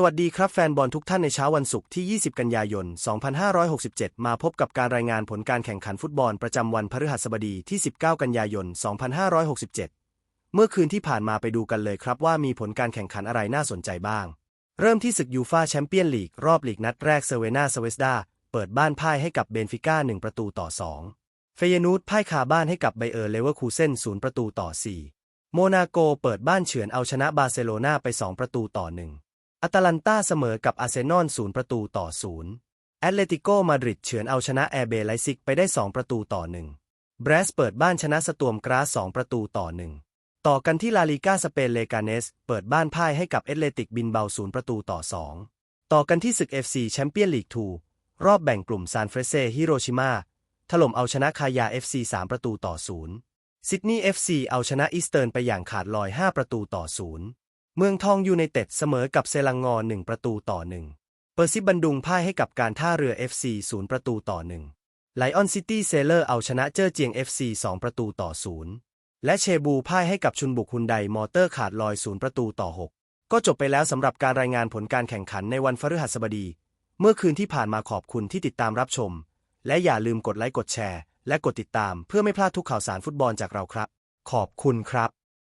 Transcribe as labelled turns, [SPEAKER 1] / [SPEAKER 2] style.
[SPEAKER 1] สวัสดีครับแฟนบอลทุกท่านในเช้าวันศุกร์ที่ 20 กันยายน 2567 มาพบกับการรายงานผลการแข่งขันฟุตบอลประจำวันพฤหัสบดีที่ 19 กันยายน 2567 เมื่อคืนที่ผ่านมาไปดูกันเลยครับว่ามีผลการแข่งขันอะไรน่าสนใจบ้าง เริ่มที่ศึกยูฟาแชมเปี้ยนลีก รอบลีกนัดแรกเซเวนาสเวสดาเปิดบ้านพ่ายให้กับเบนฟิก้า 1 ประตูต่อ 2 เฟยนูดพ่ายคาบ้านให้กับไบเออร์เลเวอร์คูเซน0 ประตูต่อ 4 โมนาโกเปิดบ้านเฉือนเอาชนะบาร์เซโลนาไป 2 ประตูต่อ 1 อัตแลนตาเสมอกับอาร์เซนอลศูนย์ประตูต่อศูนย์แอตเลติโกมาดริดเฉือนเอาชนะแอร์เบไลซิกไปได้ 2 ประตูต่อหนึ่งเบรสเปิดบ้านชนะสตวมกราส2ประตูต่อหนึ่งต่อกันที่ลาลิก้าสเปนเลกาเนส เปิดบ้านพ่ายให้กับเอตเลติกบินเบาศูนย์ประตูต่อ2ต่อกันที่ศึก FC แชมเปี้ยนลีก2รอบแบ่งกลุ่มซานเฟรเซฮิโรชิมาถล่มเอาชนะคายา FC 3 ประตูต่อ0ซิดนีย์ FC เอาชนะอีสเทิร์นไปอย่างขาดลอย 5 ประตูต่อ0 เมืองทองยูไนเต็ดเสมอกับเซลังงอหนึ่งประตูต่อหนึ่งเปอร์ซิบันดุงพ่ายให้กับการท่าเรือ FC ศูนย์ประตูต่อหนึ่งไลออนซิตี้เซเลอร์เอาชนะเจ้อเจียง FC 2 ประตูต่อศูนย์และเชบูพ่ายให้กับชุนบุกฮุนไดมอเตอร์ขาดลอยศูนย์ประตูต่อ 6 ก็จบไปแล้วสำหรับการรายงานผลการแข่งขันในวันพฤหัสบดี เมื่อคืนที่ผ่านมาขอบคุณที่ติดตามรับชม และอย่าลืมกดไลค์กดแชร์ และกดติดตามเพื่อไม่พลาดทุกข่าวสารฟุตบอลจากเราครับ ขอบคุณครับ